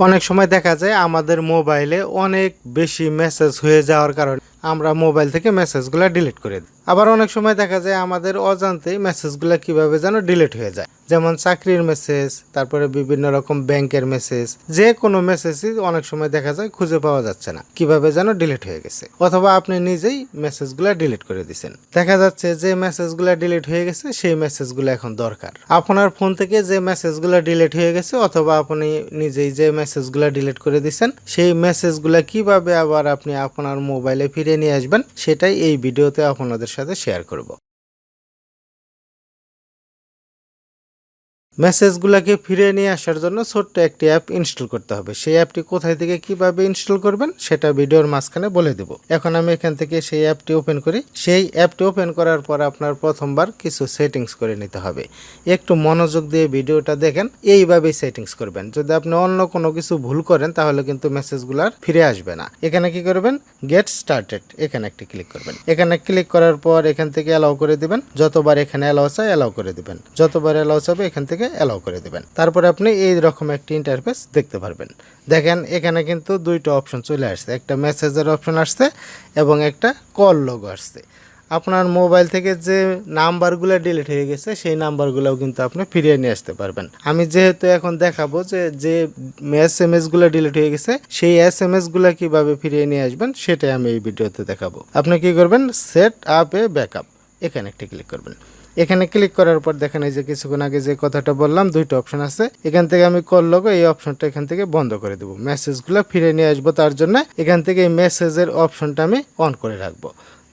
অনেক সময় দেখা যায় আমাদের মোবাইলে অনেক বেশি মেসেজ হয়ে যাওয়ার কারণে। আমরা মোবাইল থেকে মেসেজগুলো ডিলিট করে দিই। আবার অনেক সময় দেখা যায় আমাদের অজান্তেই মেসেজগুলো কীভাবে যেন ডিলিট হয়ে যায়। যেমন চাকরির মেসেজ, তারপরে বিভিন্ন রকম ব্যাংকের মেসেজ, যে কোনো মেসেজই অনেক সময় দেখা যায় খুঁজে পাওয়া যাচ্ছে না, কীভাবে যেন ডিলিট হয়ে গেছে। অথবা আপনি নিজেই মেসেজগুলো ডিলিট করে দিচ্ছেন দেখা যাচ্ছে যে মেসেজগুলো ডিলিট হয়ে গেছে, সেই মেসেজগুলো এখন দরকার। আপনার ফোন থেকে যে মেসেজগুলো ডিলিট হয়ে গেছে, অথবা আপনি নিজেই যে মেসেজগুলো ডিলিট করে দিছেন, সেই মেসেজগুলো কীভাবে আবার আপনি আপনার মোবাইলে ফিরে নিয়ে আসবেন সেটাই এই ভিডিওতে আপনাদের সাথে শেয়ার করব। মেসেজগুলোকে ফিরে নিয়ে আসার জন্য ছোট্ট একটি অ্যাপ ইনস্টল করতে হবে। সেই অ্যাপটি কোথায় থেকে কীভাবে ইনস্টল করবেন সেটা ভিডিওর মাঝখানে বলে দেব। এখন আমি এখান থেকে সেই অ্যাপটি ওপেন করি। সেই অ্যাপটি ওপেন করার পর আপনার প্রথমবার কিছু সেটিংস করে নিতে হবে। একটু মনোযোগ দিয়ে ভিডিওটা দেখেন, এইভাবেই সেটিংস করবেন। যদি আপনি অন্য কোনো কিছু ভুল করেন, তাহলে কিন্তু মেসেজগুলো আর ফিরে আসবে না। এখানে কি করবেন? গেট স্টার্টেড এখানে একটি ক্লিক করবেন। এখানে ক্লিক করার পর এখান থেকে অ্যালাউ করে দিবেন। যতবার এখানে অ্যালাউ চাই অ্যালাউ করে দিবেন। যতবার অ্যালাউ চাবে, এখান থেকে অ্যালাউ করে দেবেন। তারপরে আপনি এই রকম একটি ইন্টারফেস দেখতে পারবেন। দেখেন, এখানে কিন্তু দুইটা অপশন চলে আসছে। একটা মেসেজের অপশন আসছে এবং একটা কল লোগো আসছে। আপনার মোবাইল থেকে যে নাম্বারগুলো ডিলিট হয়ে গেছে, সেই নাম্বারগুলোও কিন্তু আপনি ফিরিয়ে নিয়ে আসতে পারবেন। আমি যেহেতু এখন দেখাবো যে যে এস এম এসগুলো ডিলিট হয়ে গেছে, সেই এস এম এসগুলো কীভাবে ফিরিয়ে নিয়ে আসবেন, সেটাই আমি এই ভিডিওতে দেখাবো। আপনি কি করবেন? সেট আপ এ ব্যাকআপ এখানে একটি ক্লিক করবেন। এখানে ক্লিক করার পর দেখেন এই যে কিছুক্ষণ আগে যে কথাটা বললাম, দুইটা অপশন আছে। এখান থেকে আমি কল লগো এই অপশনটা এখান থেকে বন্ধ করে দেবো। মেসেজগুলো ফিরে নিয়ে আসব তার জন্য। এখান থেকে এই মেসেজের অপশনটা আমি অন করে রাখব।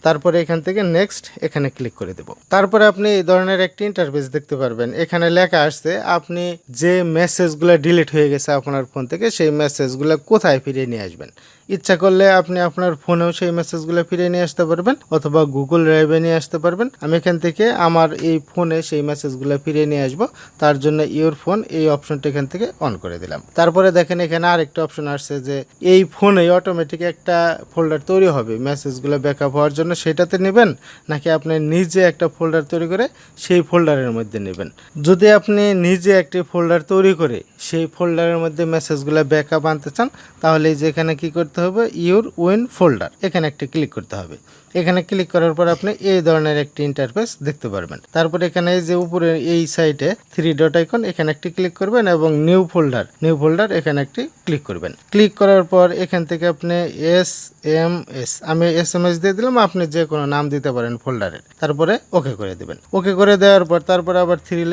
তারপরে এখান থেকে নেক্সট এখানে ক্লিক করে দেব। তারপরে আপনি এই ধরনের একটি ইন্টারফেস দেখতে পারবেন। এখানে লেখা আসছে, আপনি যে মেসেজগুলো ডিলিট হয়ে গেছে আপনার ফোন থেকে, সেই মেসেজগুলো কোথায় ফিরিয়ে নিয়ে আসবেন? ইচ্ছা করলে আপনি আপনার ফোনেও সেই মেসেজগুলো ফিরিয়ে নিয়ে আসতে পারবেন, অথবা গুগল ড্রাইভে নিয়ে আসতে পারবেন। আমি এখান থেকে আমার এই ফোনে সেই মেসেজগুলো ফিরিয়ে নিয়ে আসব। তার জন্য ইওর ফোন এই অপশনটা এখান থেকে অন করে দিলাম। তারপরে দেখেন এখানে আরেকটা অপশন আসছে যে, এই ফোনে অটোমেটিক একটা ফোল্ডার তৈরি হবে। মেসেজগুলো ব্যাকআপ হওয়ার জন্য সেটাতে নেবেন, নাকি আপনি নিজে একটা ফোল্ডার তৈরি করে সেই ফোল্ডারের মধ্যে নেবেন? যদি আপনি নিজে একটি ফোল্ডার তৈরি করে সেই ফোল্ডারের মধ্যে মেসেজগুলো ব্যাকআপ আনতে চান, তাহলে এই যে এখানে কি করতে হবে ইউর উইন ফোল্ডার। এখানে একটি ক্লিক করতে হবে। এখানে ক্লিক করার পর আপনি এই ধরনের একটি ইন্টারফেস দেখতে পারবেন। তারপর এখানে যে উপরে এই সাইডে থ্রি ডট আইকন এখানে একটি ক্লিক করবেন এবং নিউ ফোল্ডার নিউ ফোল্ডার এখানে একটি ক্লিক করবেন। ক্লিক করার পর এখান থেকে আপনি এস এম এস আমি এস এম এস দিয়ে দিলাম, আপনি যে কোনো নাম দিতে পারেন ফোল্ডারের তারপরে ওকে করে দেবেন। ওকে করে দেওয়ার পর তারপরে আবার থ্রি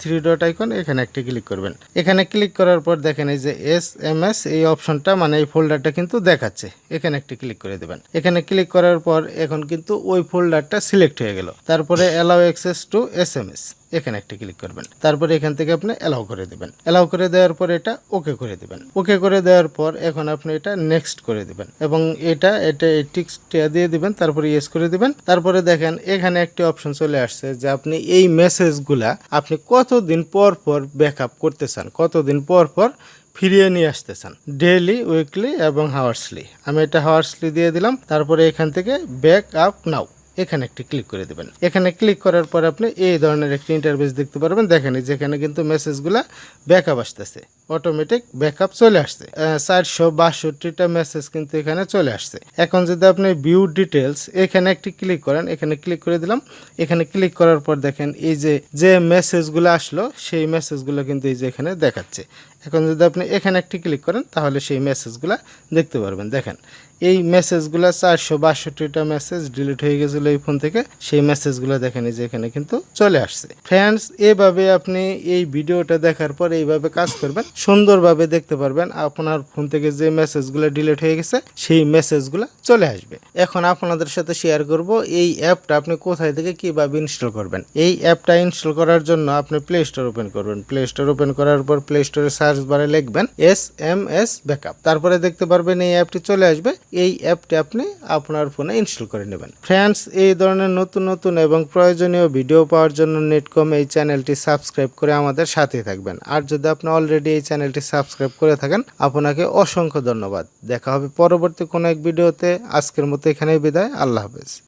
থ্রি ডট আইকন এখানে একটি ক্লিক করবেন। এখানে ক্লিক করার পর দেখেন এই যে এস এম এস এই অপশনটা মানে এই ফোল্ডারটা কিন্তু দেখাচ্ছে। এখানে একটি ক্লিক করে দেবেন। এখানে ক্লিক করার পর এখন কিন্তু ওই ফোল্ডারটা সিলেক্ট হয়ে গেল। তারপরে allow access to S M S এখানে একটি ক্লিক করবেন। তারপরে এখান থেকে আপনি অ্যালাউ করে দেবেন। অ্যালাউ করে দেওয়ার পর এটা ওকে করে দেবেন। ওকে করে দেওয়ার পর এখন আপনি এটা নেক্সট করে দেবেন এবং এটা এটা টিক্সটা দিয়ে দিবেন, তারপরে ইয়েস করে দিবেন। তারপরে দেখেন এখানে একটি অপশন চলে আসছে যে আপনি এই মেসেজগুলা আপনি কতদিন পর পর ব্যাকআপ করতে চান, কতদিন পর পর ফিরিয়ে নিয়ে আসতে চান ডেইলি উইকলি এবং হাওয়ার্সলি আমি এটা হাওয়ার্সলি দিয়ে দিলাম। তারপরে এখান থেকে ব্যাক আপ নাও এখানে একটি ক্লিক করে দেবেন। এখানে ক্লিক করার পর আপনি এই ধরনের একটি ইন্টারভেস দেখতে পারবেন। দেখেন যেখানে কিন্তু মেসেজগুলা ব্যাকআপ আসতেছে। অটোমেটিক ব্যাকআপ চলে আসছে। চারশো বাষট্টিটা মেসেজ কিন্তু এখানে চলে আসছে। এখন যদি আপনি ভিউ ডিটেলস এখানে একটি ক্লিক করেন, এখানে ক্লিক করে দিলাম। এখানে ক্লিক করার পর দেখেন এই যে যে মেসেজগুলো আসলো, সেই মেসেজগুলো কিন্তু এই যে এখানে দেখাচ্ছে। এখন যদি আপনি এখানে একটি ক্লিক করেন, তাহলে সেই মেসেজগুলো দেখতে পারবেন। দেখেন এই মেসেজগুলো চারশো বাষট্টিটা মেসেজ ডিলিট হয়ে গেছিল এই ফোন থেকে, সেই মেসেজগুলো দেখেন যে এখানে কিন্তু চলে আসছে। ফ্রেন্ডস এভাবে আপনি এই ভিডিওটা দেখার পর এইভাবে কাজ করবেন, সুন্দরভাবে দেখতে পারবেন আপনার ফোন থেকে যে মেসেজগুলো ডিলিট হয়ে গেছে, সেই মেসেজগুলো চলে আসবে। এখন আপনাদের সাথে শেয়ার করব এই অ্যাপটা আপনি কোথায় থেকে কীভাবে ইনস্টল করবেন। এই অ্যাপটা ইনস্টল করার জন্য আপনি প্লে স্টোর ওপেন করবেন। প্লে স্টোর ওপেন করার পর প্লে স্টোরে সার্চ বারে লিখবেন এস এম এস ব্যাকআপ তারপরে দেখতে পারবেন এই অ্যাপটি চলে আসবে। এই অ্যাপটি আপনি আপনার ফোনে ইনস্টল করে নেবেন। ফ্রেন্ডস, এই ধরনের নতুন নতুন এবং প্রয়োজনীয় ভিডিও পাওয়ার জন্য নেটকম এই চ্যানেলটি সাবস্ক্রাইব করে আমাদের সাথে থাকবেন। আর যদি আপনি অলরেডি এই চ্যানেলটি সাবস্ক্রাইব করে থাকেন, আপনাকে অসংখ্য ধন্যবাদ। দেখা হবে পরবর্তী কোনো এক ভিডিওতে। আজকের মতো এখানেই বিদায়। আল্লাহ হাফেজ।